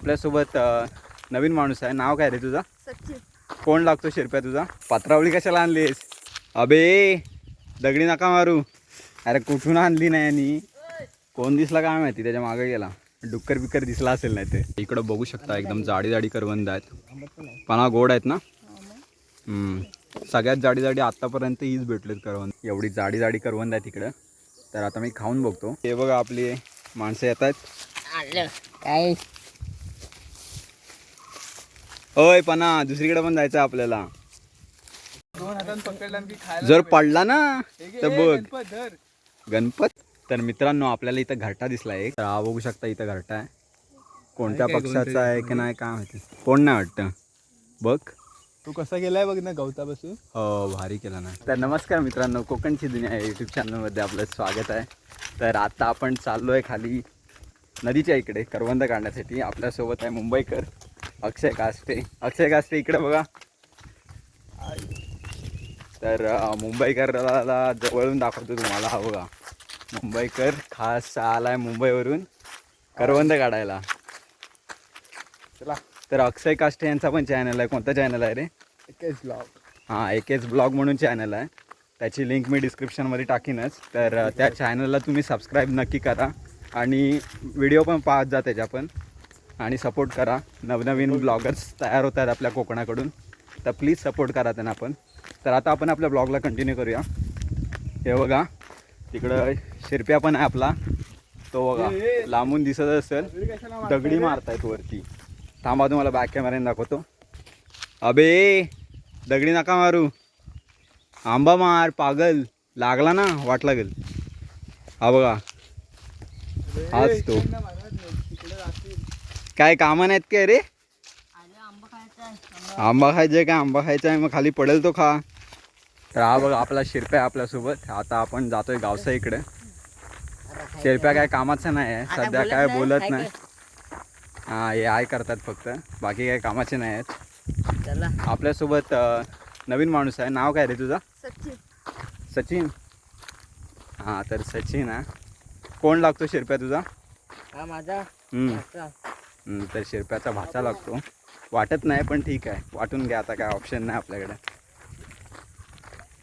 आपल्यासोबत अ, नवीन माणूस आहे. नाव काय रे तुझं? सचिन. कोण लागतो शिरप्या तुझा? पत्रावळी कशाला आणलीस? अबे दगडी नका मारू. अरे कुठून आणली नाही आणि? कोण दिसला काय माहिती? त्याच्यामागे गेला. डुक्कर बिक्कर दिसला असेल नाही ते. इकडं बघू शकता एकदम जाडी जाडी करवंद आहेत. पणा गोड आहेत ना? हम्म. सगळ्यात जाडी जाडी आतापर्यंत हीच भेटलेत करवंद. एवढी जाडी जाडी करवंद आहे तिकडं तर आता मी खाऊन बघतो. हे बघा आपली माणसं येत आहेत. काय? ओय पणा दुसरीकडे पण जायचं आपल्याला. जर पडला ना तर बघ. गणपत तर मित्रांनो आपल्याला इथं घरटा दिसला एक. तर हा बघू शकता इथं घरटा आहे. कोणत्या पक्षाचा? आहे की नाही काय माहिती. कोण नाही वाटतं. बघ. तू कसा गेलाय बघ ना गवतापासून हो भारी केला ना. तर नमस्कार मित्रांनो कोकणची दुनिया यूट्यूब चॅनलमध्ये आपलं स्वागत आहे. तर आता आपण चाललो आहे खाली नदीच्या इकडे करवंद काढण्यासाठी. आपल्यासोबत आहे मुंबईकर. अक्षय कास्टे अक्षय कास्टे इकडे बघा. तर मुंबईकरला जवळून दाखवतो तुम्हाला हा बघा. मुंबईकर खास आलाय मुंबईवरून करवंद काढायला. चला. तर अक्षय कास्टे यांचा पण चॅनल आहे. कोणता चॅनल आहे रे? एकच ब्लॉग हां एक एच ब्लॉग म्हणून चॅनल आहे. त्याची लिंक मी डिस्क्रिप्शनमध्ये टाकीनच. तर त्या चॅनलला तुम्ही सबस्क्राईब नक्की करा. आणि व्हिडिओ पण पाहत जा त्याच्या पण आणि सपोर्ट करा. नवनवीन ब्लॉगर्स तयार होत आहेत आपल्या कोकणाकडून. तर प्लीज सपोर्ट करा त्यांना पण. तर आता आपण आपल्या ब्लॉगला कंटिन्यू करूया. हे बघा. तिकडं शिरप्या पण आहे आपला. तो बघा. लांबून दिसत असेल. दगडी मारतायत वरती. थांबा तुम्हाला बॅक कॅमेऱ्याने दाखवतो. अबे दगडी नका मारू. आंबा मार पागल. लागला ना वाट लागेल. हा बघा. हाच तो. काय कामं नाहीत काय रे? आंबा खायचा आहे. काय आंबा खायचा आहे मग खाली पडेल तो खा. तर हा बघा आपला शिरप्या आहे आपल्यासोबत. आता आपण जातोय गावसा इकडे. शिरप्या काय कामाचं नाही आहे. सध्या काय बोलत नाही. हा हे आय करतात फक्त. बाकी काय कामाचे नाही आहेत. आपल्यासोबत नवीन माणूस आहे. नाव काय रे तुझं? सचिन. सचिन? हां तर सचिन हा कोण लागतो शिरप्या तुझा? हा माझा. तर शिरप्याचा भाचा लागतो. वाटत नाही पण ठीक आहे. वाटून घ्या आता काय ऑप्शन नाही आपल्याकडे.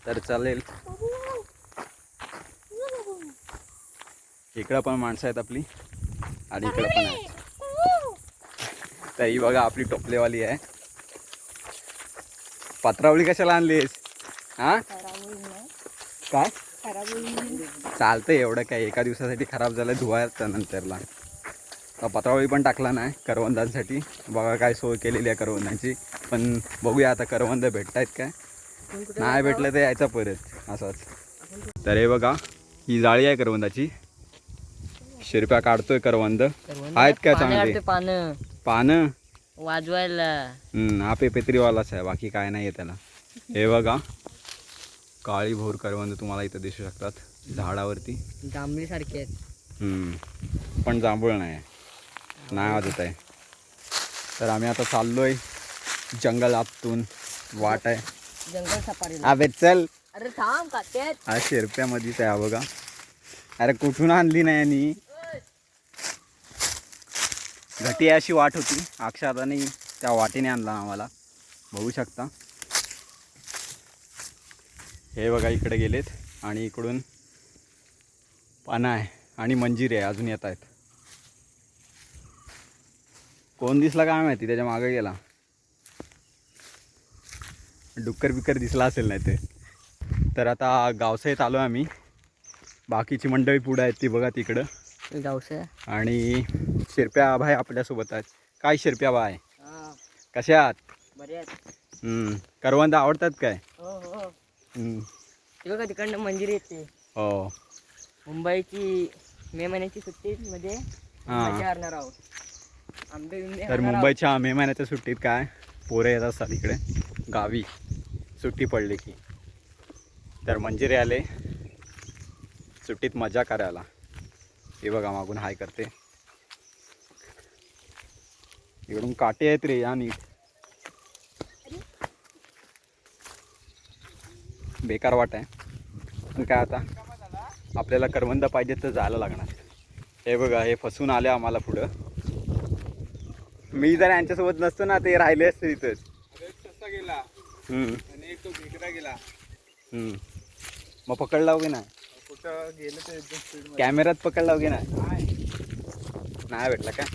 तर चालेल. इकडं पण माणसं आहेत आपली. आणि इकडं पण आहे तर ही बघा आपली टोपलेवाली आहे. पत्रावळी कशाला आणलीस? हां? काय? खराब होईल चालतं एवढं काय. एका दिवसासाठी खराब झालं धुवायचं नंतरला. तर पत्रावळी पण टाकला नाही करवंदांसाठी. बघा काय सोय केलेली आहे करवंदांची. पण बघूया आता करवंद भेटत आहेत काय नाही भेटलं तर यायचं परत असंच. तर हे बघा ही जाळी आहे करवंदाची. शिरप्या काढतोय करवंद. आहेत काय चांगले? पानं. पानं? वाजवायला. हम्म, हा पेपेत्रीवालाच आहे बाकी काय नाही आहे त्याला. हे बघा काळी भोर करवंद तुम्हाला इथं दिसू शकतात झाडावरती. जांभळी सारखी आहेत. हम्म. पण जांभूळ नाही नाही वाजत आहे. तर आम्ही आता चाललोय जंगलातून. वाट आहे. जंगल सफारी अबे चल. अरे थांब काट्यात. हा शिरप्यामध्येच आहे हा बघा. अरे कुठून आणली नाही आणि घटी अशी वाट होती. अक्षराने त्या वाटेने आणला आम्हाला. बघू शकता. हे बघा इकडे गेलेत आणि इकडून पाना आहे आणि मंजिरी आहे अजून येत आहेत. कोण दिसला काय माहिती? त्याच्यामागे गेला. डुक्कर बिक्कर दिसला असेल नाही ते. तर आता गावसाईत आलो आम्ही. बाकीची मंडळी पुढं आहेत ती बघा तिकडं. गावसे आणि शिरप्या भाई आपल्यासोबत आहेत. काय शिरप्या भाई? कशा आहात? करवंद आवडतात काय? हो हो. बघा तिकडनं मंदिर येते हो. मुंबईची मे महिन्याची सुट्टीमध्ये आहोत आंबे बिंबे तर. मुंबईच्या मे महिन्याच्या सुट्टीत काय? पोरं येत असतात इकडे. गावी. सुट्टी पडली की. तर मंजिरे आले. सुट्टीत मजा करायला. हे बघा मागून हाय करते. इकडून काटे आहेत रे या नीट. बेकार वाट आहे. पण काय आता? आपल्याला करवंद पाहिजे तर जायला लागणार. हे बघा हे फसून आले आम्हाला पुढं. मी जर यांच्यासोबत नसतो ना ते राहिले असते तिथंच. गेला. हम्म, आणि एक तो भेकरा गेला. हम्म. मग पकडला की नाही? कुठं गेलं ते एकदम स्पीड कॅमेऱ्यात पकडला की नाही? नाही. भेटला काय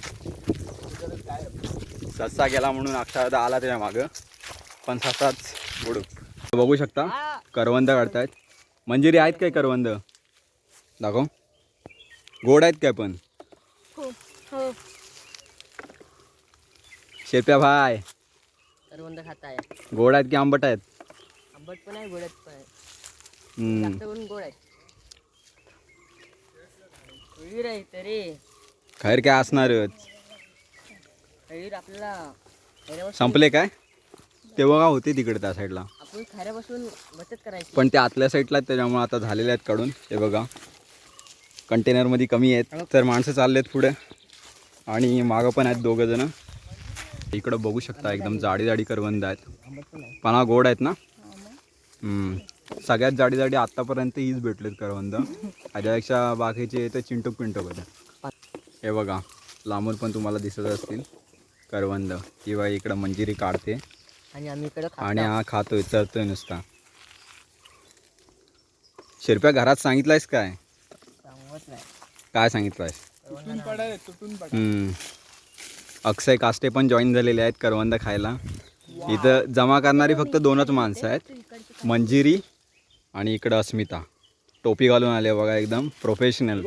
ससा गेला म्हणून अक्षरदा आला त्याच्या मागं. पण ससाच बुडूक बघू शकता करवंद काढतायत. मंजिरी आहेत काय करवंद? दाखव. गोड आहेत काय पण? हो हो. शेप्या भाय. करवंद गोड आहेत की आंबट आहेत? आंबट पण आहे गोडत पण आहे. हम्म. जास्त करून गोड आहे. खैर आहे तरी. खैर काय असणारच. खैर आपल्याला खैऱ्यापासून- संपले काय? ते बघा होते तिकडे त्या साईडला आपण खऱ्यापासून बचत करायची. पण ते आतल्या साईडला आहेत त्याच्यामुळे आता झालेले आहेत काढून. हे बघा. कंटेनरमध्ये कमी आहेत. तर माणसं चालले आहेत पुढे. आणि मागं पण आहेत दोघं जण. इकडं बघू शकता एकदम जाडी जाडी करवंद आहेत. हा गोड आहेत ना? हम्म. सगळ्यात जाडी जाडी आत्तापर्यंत हीच भेटलेत करवंद. त्याच्यापेक्षा बाकीचे तर चिंटूक पिंटूक होते. हे बघा लांबून पण तुम्हाला दिसत असतील करवंद. किंवा इकडं मंजिरी काढते. आणि आम्ही इकडे आणि हा खातोय चरतोय नुसता. शिरप्या घरात सांगितलंयस काय? सांगत नाही. काय सांगितलंयस? तुटून पडाय तुटून पडा हम्म. अक्षय कास्टे पण जॉईन झालेले आहेत करवंद खायला. इथं जमा करणारी फक्त दोनच माणसं आहेत. मंजिरी आणि इकडं अस्मिता. टोपी घालून आले बघा एकदम प्रोफेशनल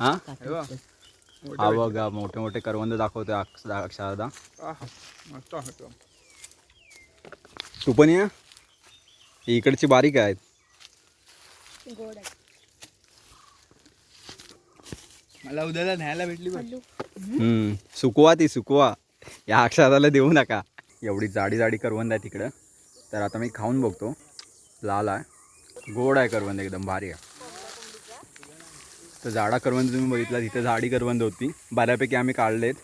हा? बघा मोठे मोठे करवंद दाखवतोय अक्ष अक्षरदा. तू पण या. इकडची बारीक आहेत. मला उद्याला न्यायला भेटली सुकवा ती सुकवा. या अक्षराला देऊ नका. एवढी जाडी जाडी करवंद आहे तिकडं. तर आता मी खाऊन बघतो. लाल आहे. गोड आहे करवंद एकदम भारी आहे. तर जाडा करवंद तुम्ही बघितला तिथे जाडी करवंद होती. बऱ्यापैकी आम्ही काढलेत.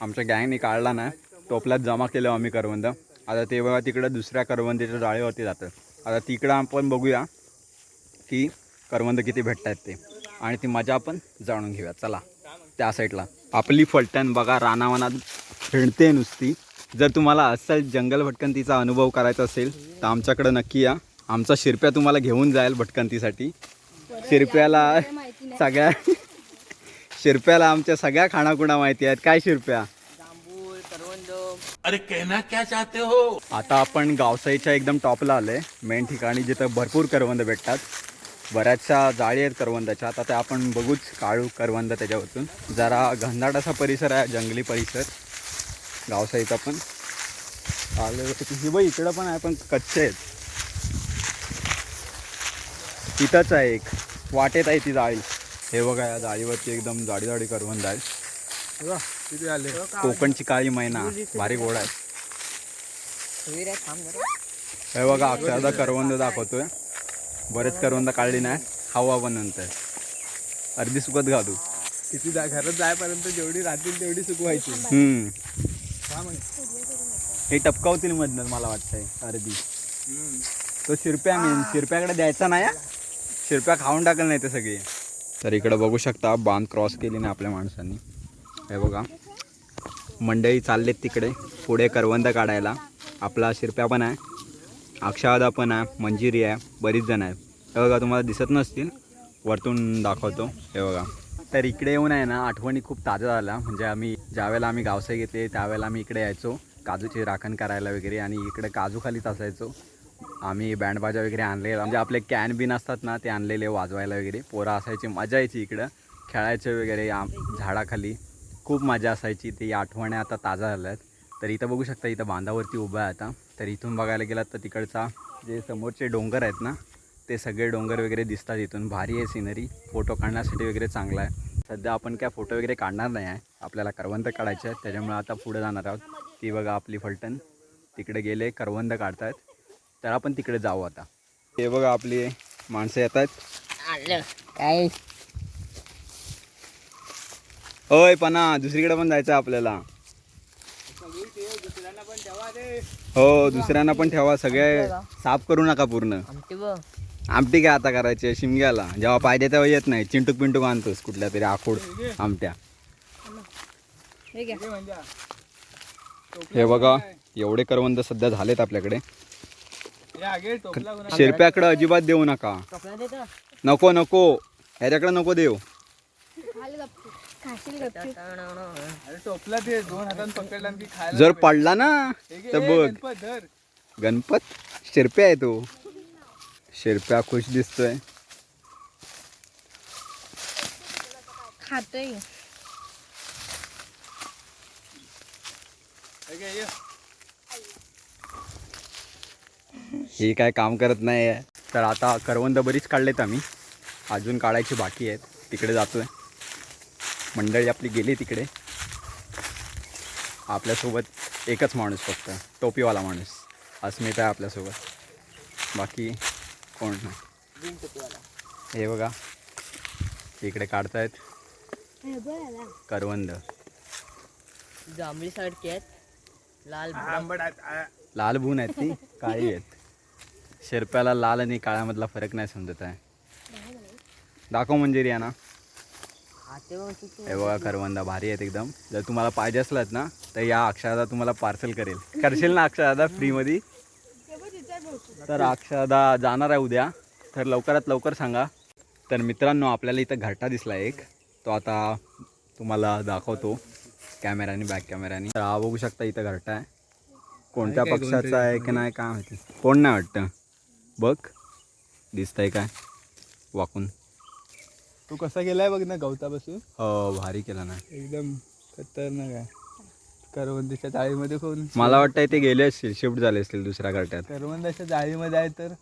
आमच्या गँगने काढला नाही टोपल्यात जमा केलं आम्ही करवंद. आता ते बघा तिकडं दुसऱ्या करवंदीच्या जाळीवरती जातं. आता तिकडं आपण बघूया की करवंद किती भेटत आहेत ते. आणि ती मजा आपण जाणून घेऊया चला त्या साईडला आपली फलटण बघा रानावनात फिरते नुसती. जर तुम्हाला असल जंगल भटकंतीचा अनुभव करायचा असेल तर आमच्याकडं नक्की या. आमचा शिरप्या तुम्हाला घेऊन जाईल भटकंतीसाठी. शिरप्याला सगळ्या शिरप्याला आमच्या सगळ्या खाणाखुणा माहिती आहेत. काय शिरप्या? अरे कहना क्या चाहते हो? आता आपण गावसाईच्या एकदम टॉपला आलोय. मेन ठिकाणी जिथं भरपूर करवंद भेटतात. बऱ्याचशा जाळी आहेत करवंदाच्या. आता त्या आपण बघूच काळू करवंद त्याच्यावरतून. जरा घनदाट असा परिसर आहे जंगली परिसर. गावसाईचा पण. आलं ही बघ इकडं पण आहे पण कच्चे आहेत. तिथंच आहे एक. वाटेत आहे ती जाळी. हे बघा या जाळीवरती एकदम जाडी जाडी करवंद आहे हे आले कोकणची काळी मैना. भारी गोड आहे. हे बघा अक्षरदा करवंद दाखवतोय. बरेच करवंद काढली नाही खाऊ आपण नंतर अर्धी सुकत घालू. किती जा घरात जायपर्यंत जेवढी राहतील तेवढी सुकवायची. हम्म. हा हे टपकावतील मधनं मला वाटतंय अर्धी. तो शिरप्या मेन शिरप्याकडे द्यायचा नाही? शिरप्या खाऊन टाकल नाही ते सगळे. तर इकडे बघू शकता बांध क्रॉस केली नाही आपल्या माणसांनी. हे बघा. मंडळी चाललेत तिकडे पुढे करवंद काढायला. आपला शिरप्या पण आहे. अक्षादा पण आहे मंजिरी आहे बरीच जण आहेत. हे बघा तुम्हाला दिसत नसतील. वरतून दाखवतो. हे बघा. तर इकडे येऊन आहे ना आठवणी खूप ताज्या झाल्या. म्हणजे आम्ही ज्यावेळेला आम्ही गावसे घेतले त्यावेळेला आम्ही इकडे यायचो. काजूची राखण करायला वगैरे आणि इकडे काजू खालीच असायचो. आम्ही बँडबाजा वगैरे आणलेला. म्हणजे आपले कॅन बिन असतात ना ते आणलेले वाजवायला वगैरे. पोरं असायची मजा यायची इकडं. खेळायचे वगैरे झाडाखाली. खूप मजा असायची. ती आठवणी आता ताजा झाल्या आहेत तर इथं बघू शकता इथं बांधावरती उभा आहे आता. तर इथून बघायला गेलात तर तिकडचा जे समोरचे डोंगर आहेत ना ते सगळे डोंगर वगैरे दिसतात इथून. भारी आहे सिनरी फोटो काढण्यासाठी वगैरे चांगला आहे. सध्या आपण काय फोटो वगैरे काढणार नाही आहे. आपल्याला करवंद काढायचे आहेत. त्याच्यामुळे आता पुढे जाणार आहोत. ती बघा आपली फलटण. तिकडे गेले करवंद काढतायत. तर आपण तिकडे जाऊ आता. हे बघा आपली माणसं येत आहेत. आणलं काय? होय पना दुसरीकडे पण जायचं आहे आपल्याला. हो दुसऱ्यांना पण ठेवा सगळे साफ करू नका पूर्ण. आमटी काय आता करायची शिमग्याला. जेव्हा पाहिजे तेव्हा येत नाही. चिंटूक पिंटूक आणतोस कुठल्या तरी आखूड आमट्या. हे घ्या. बघा एवढे करवंद सध्या झालेत आपल्याकडे. हे आगे टोपला कोणा शिरप्याकडे अजिबात देऊ नका. टोपला देतो. नको नको. ह्याच्याकडे नको देऊ. अरे टोपला ते दोन हातान पकडला आणि ती खायला जर पडला ना तर बघ. गणपत धर. गणपत शिरप्या आहे तो. शिरप्या खुश दिसतोय. खातोय. हे घे, ये. ही काय काम करत नाही आहे तर आता करवंद बरीच काढलेत आम्ही. अजून काढायची बाकी आहेत. तिकडे जातोय. मंडळी आपली गेली तिकडे. आपल्यासोबत एकच माणूस फक्त टोपीवाला माणूस. अस्मिता आहे आपल्यासोबत. बाकी कोण नाही. हे बघा इकडे काढतायत. करवंद. जांभळी सारखी आहेत. लाल लाल भून आहेत ती काळी आहेत. शेरप्याला लाल आणि काळ्यामधला फरक नाही समजत आहे. दाखव मंजिरी ना हे बघा करवंदा भारी आहेत एकदम. जर तुम्हाला पाहिजे असलात ना तर या अक्षरदा तुम्हाला पार्सल करेल. करशील ना अक्षरदा फ्रीमध्ये तर अक्षरदा जाणार आहे उद्या. तर लवकरात लवकर सांगा. तर मित्रांनो आपल्याला इथं घरटा दिसला एक. तो आता तुम्हाला दाखवतो. कॅमेराने बॅक कॅमेराने. तर हा बघू शकता इथं घरटा आहे. कोणत्या पक्षाचा? आहे की नाही काय माहिती. कोण नाही वाटतं? बघ. दिसतंय काय? वाकून. तू कसा गेलाय बघ ना गवतापासून? हो भारी केला ना. एकदम खतरनाक आहे. करवंदीच्या जाळीमध्ये कोण? मला वाटतंय ते गेले असतील शिफ्ट झाले असतील दुसऱ्या घरट्यात करवंदाच्या जाळीमध्ये आहे तर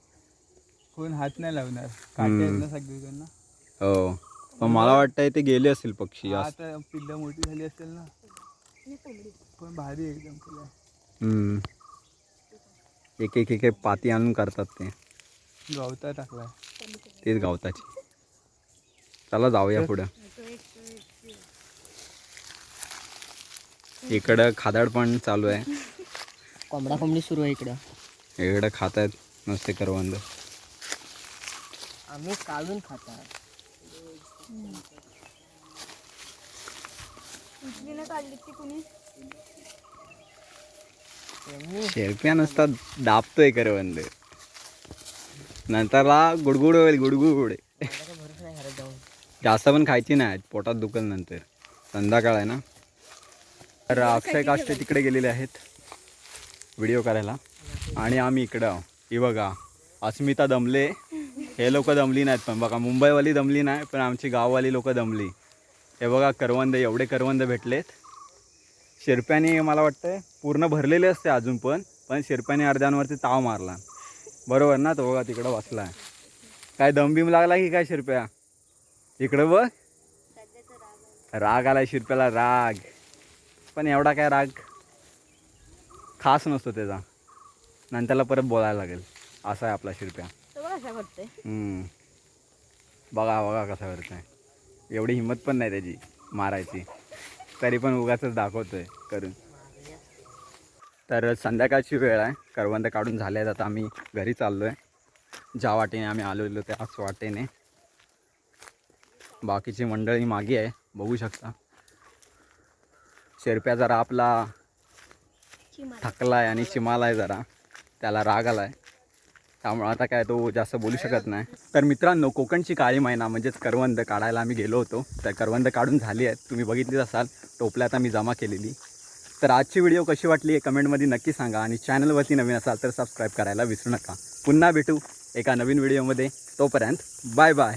कोण हात नाही लावणार. काटे आहेत ना सगळीकडनं. हो. पण मला वाटतंय ते गेले असतील पक्षी आता पिल्लं मोठी झाली असेल ना. पण भारी एकदम तुला हम्म. एक एक एक एक पाती आणून करतात ते. गवता टाकलाय. तेच गावताची. चला जाऊया पुढं. इकडं खादाड पण चालू आहे. कोंबडा कोंबडी सुरू आहे इकडं. इकडं खात आहेत नुसते करवंद. आम्ही काढून खातात शेरप्या नुसता दाबतोय करवंद. नंतरला गुडगुड होईल गुडगुड माझा भरोसा नाही घरात जाऊन जास्त पण खायची नाही पोटात दुखल नंतर. संध्याकाळ आहे ना? तर अक्षय काष्टे तिकडे गेलेले आहेत. व्हिडिओ करायला. आणि आम्ही इकडं आहो. ही बघा अस्मिता दमले. हे लोक दमली नाहीत पण. बघा मुंबईवाली दमली नाही पण आमची गाववाली लोक दमली. हे बघा करवंद एवढे करवंद भेटलेत. शिरप्याने मला वाटतं पूर्ण भरलेले असते अजून पण पण शिरप्याने अर्ध्यांवरती ताव मारला. बरोबर ना? तो बघा तिकडं बसला काय दमबिम लागला की काय शिरप्या? इकडं बघ. राग आलाय शिरप्याला राग. पण एवढा काय राग खास नसतो त्याचा. नंतरला परत बोलायला लागेल. असा आहे आपला शिरप्या. बघा बघा कसा करतोय. एवढी हिंमत पण नाही त्याची मारायची. तरी पण उगाच दाखवतोय करून. तर संध्याकाळची वेळ आहे. करवंद काढून झाले आहेत आता आम्ही घरी चाललो आहे ज्या वाटेने आम्ही आलेलो त्याच वाटेने. बाकीची मंडळी मागे आहे. बघू शकता. शेरप्या जरा आपला थकला आहे आणि चिमालाय जरा. त्याला राग आला आहे त्यामुळे आता काय तो जास्त बोलू शकत नाही. तर मित्रांनो कोकणची काळी मैना म्हणजेच करवंद काढायला आम्ही गेलो होतो. तर करवंद काढून झाली आहेत. तुम्ही बघितलीच असाल टोपल्यात आम्ही जमा केलेली. तर आजची व्हिडिओ कशी वाटली हे कमेंटमध्ये नक्की सांगा आणि चॅनलवरती नवीन असाल तर सबस्क्राईब करायला विसरू नका. पुन्हा भेटू एका नवीन व्हिडिओमध्ये. तोपर्यंत बाय बाय.